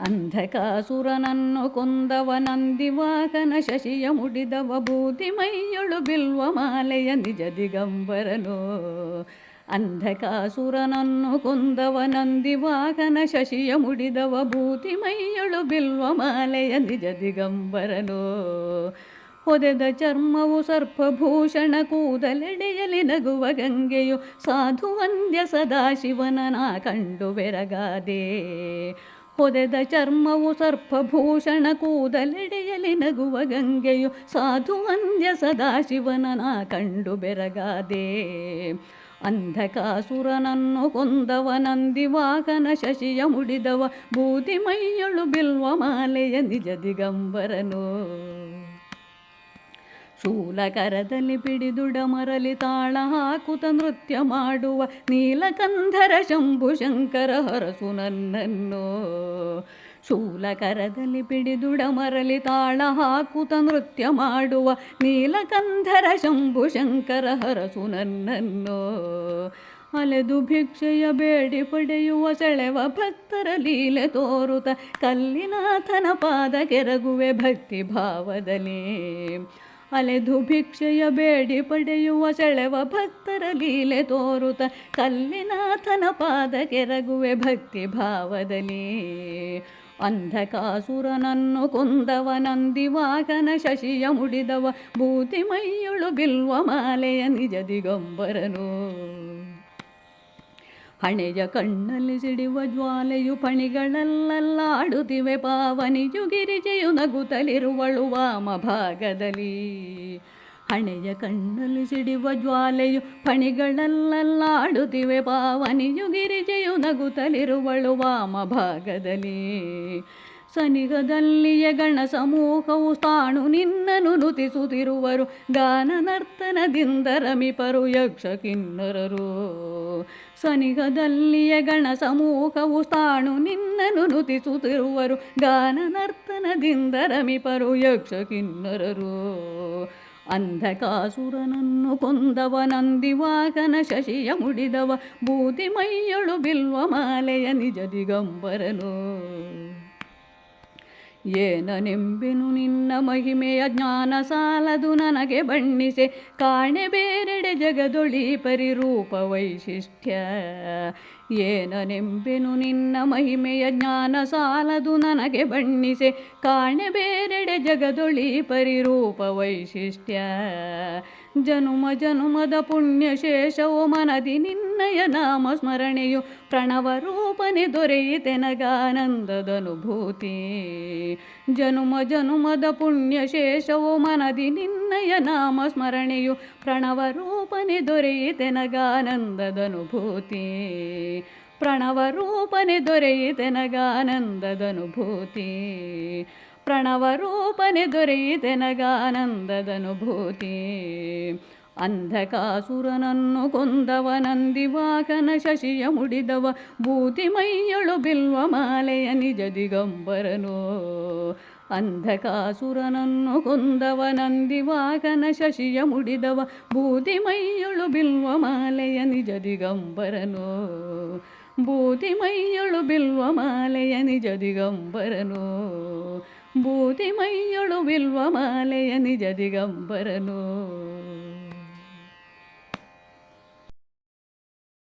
ಅಂಧಕಾಸುರನನ್ನು ಕೊಂದವ ನಂದಿವಾಹನ ಶಶಿಯ ಮುಡಿದವ ಬೂದಿಮೈಯೊಳು ಬಿಲ್ವ ಮಾಲೆಯ ನಿಜ ದಿಗಂಬರನು. ಅಂಧಕಾಸುರನನ್ನು ಕೊಂದವ ನಂದಿವಾಹನ ಶಶಿಯ ಮುಡಿದವ ಬೂದಿಮೈಯೊಳು ಬಿಲ್ವ ಮಾಲೆಯ ನಿಜ ದಿಗಂಬರನು. ಹೊದೆದ ಚರ್ಮವು ಸರ್ಪಭೂಷಣ ಕೂದಲೆಡೆಯಲಿ ನಗುವ ಗಂಗೆಯು ಸಾಧು ವಂದ್ಯ ಸದಾಶಿವನ ನಾ ಕಂಡು ಬೆರಗಾದೆ. ಹೊದೆದ ಚರ್ಮವು ಸರ್ಪಭೂಷಣ ಕೂದಲೆಡೆಯಲಿ ನಗುವ ಗಂಗೆಯು ಸಾಧು ವಂದ್ಯ ಸದಾಶಿವನನ ಕಂಡು ಬೆರಗಾದೆ. ಅಂಧಕಾಸುರನನ್ನು ಕೊಂದವ ನಂದಿ ವಾಹನ ಶಶಿಯ ಮುಡಿದವ ಬೂದಿ ಮೈಯಳು ಬಿಲ್ವ ಮಾಲೆಯ ನಿಜ ದಿಗಂಬರನು. ಶೂಲಕರದಲ್ಲಿ ಪಿಡಿದುಡ ಮರಲಿ ತಾಳ ಹಾಕುತ ನೃತ್ಯ ಮಾಡುವ ನೀಲಕಂಧರ ಶಂಭು ಶಂಕರ ಹರಸು ನನ್ನನ್ನು. ಶೂಲಕರದಲ್ಲಿ ಪಿಡಿದುಡ ಮರಲಿ ತಾಳ ಹಾಕುತ ನೃತ್ಯ ಮಾಡುವ ನೀಲಕಂಧರ ಶಂಭು ಶಂಕರ ಹರಸು ನನ್ನನ್ನು. ಅಲೆದು ಭಿಕ್ಷೆಯ ಬೇಡಿ ಪಡೆಯುವ ಸೆಳೆವ ಭಕ್ತರ ಲೀಲೆ ತೋರುತ ಕಲ್ಲಿನಾಥನ ಪಾದ ಕೆರಗುವೆ ಭಕ್ತಿ ಭಾವದಲ್ಲಿ. ಅಲೆದು ಭಿಕ್ಷೆಯ ಬೇಡಿ ಪಡೆಯುವ ಸೆಳೆವ ಭಕ್ತರ ಲೀಲೆ ತೋರುತ ಕಲ್ಲಿನಾಥನ ಪಾದ ಕೆರಗುವೆ ಭಕ್ತಿ ಭಾವದಲ್ಲಿ. ಅಂಧಕಾಸುರನನ್ನು ಕುಂದವ ನಂದಿ ವಾಹನ ಶಶಿಯ ಮುಡಿದವ ಬೂತಿ ಮೈಯುಳು ಬಿಲ್ವ ಮಾಲೆಯ ನಿಜ ದಿಗಂಬರನು. ಹಣೆಯ ಕಣ್ಣಲ್ಲಿ ಸಿಡಿವ ಜ್ವಾಲೆಯು ಪಣಿಗಳಲ್ಲಲ್ಲಾಡುತ್ತಿವೆ ಪಾವನಿಯು ಗಿರಿಜೆಯು ನಗುತ್ತಲಿರುವಳು ವಾಮ ಭಾಗದಲ್ಲಿ ಹಣೆಯ ಕಣ್ಣಲ್ಲಿ ಸಿಡಿವ ಜ್ವಾಲೆಯು ಪಣಿಗಳಲ್ಲಲ್ಲಾಡುತ್ತಿವೆ ಪಾವನಿಯು ಗಿರಿಜೆಯು ನಗುತ್ತಲಿರುವಳು ವಾಮ ಭಾಗದಲ್ಲಿ ಸನಿಹದಲ್ಲಿಯ ಗಣ ಸಮೂಹವು ತಾಣು ನಿನ್ನನು ನುತಿಸುತ್ತಿರುವರು. ಗಾನ ನರ್ತನದಿಂದ ರಮಿಪರು ಯಕ್ಷ ಕಿನ್ನರರು. ಸನಿಹದಲ್ಲಿಯ ಗಣ ಸಮೂಹವು ತಾಣು ನಿನ್ನನು ನುತಿಸುತ್ತಿರುವರು. ಗಾನ ನರ್ತನದಿಂದ ರಮಿಪರು ಯಕ್ಷ ಕಿನ್ನರರು. ಅಂಧಕಾಸುರನನ್ನು ಕೊಂದವ, ನಂದಿವಾಹನ ಶಶಿಯ ಮುಡಿದವ ಬೂದಿ ಮೈಯಳು ಬಿಲ್ವ ಮಾಲೆಯ ನಿಜ ದಿಗಂಬರನು. ಏನನೆಂಬೆನು ನಿನ್ನ ಮಹಿಮೆಯ ಜ್ಞಾನ ಸಾಲದು ನನಗೆ ಬಣ್ಣಿಸೆ. ಕಾಣೆ ಬೇರೆಡೆ ಜಗದೊಳಿ ಪರಿರೂಪ ವೈಶಿಷ್ಟ್ಯ. ಏನನೆಂಬೆನು ನಿನ್ನ ಮಹಿಮೆಯ ಜ್ಞಾನ ಸಾಲದು ನನಗೆ ಬಣ್ಣಿಸೆ. ಕಾಣೆ ಬೇರೆಡೆ ಜಗದೊಳಿ ಪರಿರೂಪ ವೈಶಿಷ್ಟ್ಯ. ಜನುಮ ಜನುಮದ ಪುಣ್ಯಶೇಷವು ಮನದಿ ನಿನ್ನಯ ನಾಮ ಸ್ಮರಣೆಯು ಪ್ರಣವ ರೂಪನೆ ದೊರೆಯಿತೆನಗಾನಂದದನುಭೂತಿ ಜನುಮ ಜನುಮದ ಪುಣ್ಯಶೇಷವು ಮನದಿ ನಿನ್ನಯ ನಾಮ ಸ್ಮರಣೆಯು ಪ್ರಣವ ರೂಪನೆ ದೊರೆಯಿತೆನಗಾನಂದದನುಭೂತಿ ಪ್ರಣವ ರೂಪನೆ ದೊರೆಯಿತೆನಗಾನಂದದನುಭೂತಿ ಪ್ರಣವ ರೂಪನೆ ದೊರೆಯಿತೆನಗಾನಂದದನುಭೂತಿ ಅಂಧಕಾಸುರನನ್ನು ಕೊಂದವ ನಂದಿವಾಕನ ಶಶಿಯ ಮುಡಿದವ ಭೂತಿ ಮೈಯಳು ಬಿಲ್ವ ಮಾಲೆಯ ನಿಜ ದಿಗಂಬರನು. ಅಂಧಕಾಸುರನನ್ನು ಕೊಂದವ ನಂದಿವಾಹನ ಶಶಿಯ ಮುಡಿದವ ಬೂದಿ ಮೈಯೊಳು ಬಿಲ್ವ ಮಾಲೆಯ ನಿಜ ದಿಗಂಬರನು. ಬೂದಿ ಮೈಯೊಳು ಬಿಲ್ವ ಮಾಲೆಯ ನಿಜ ದಿಗಂಬರನು. ಬೂದಿ ಮೈಯಳು ಬಿಲ್ವ ಮಾಲೆಯ ನಿಜ ದಿಗಂಬರನು.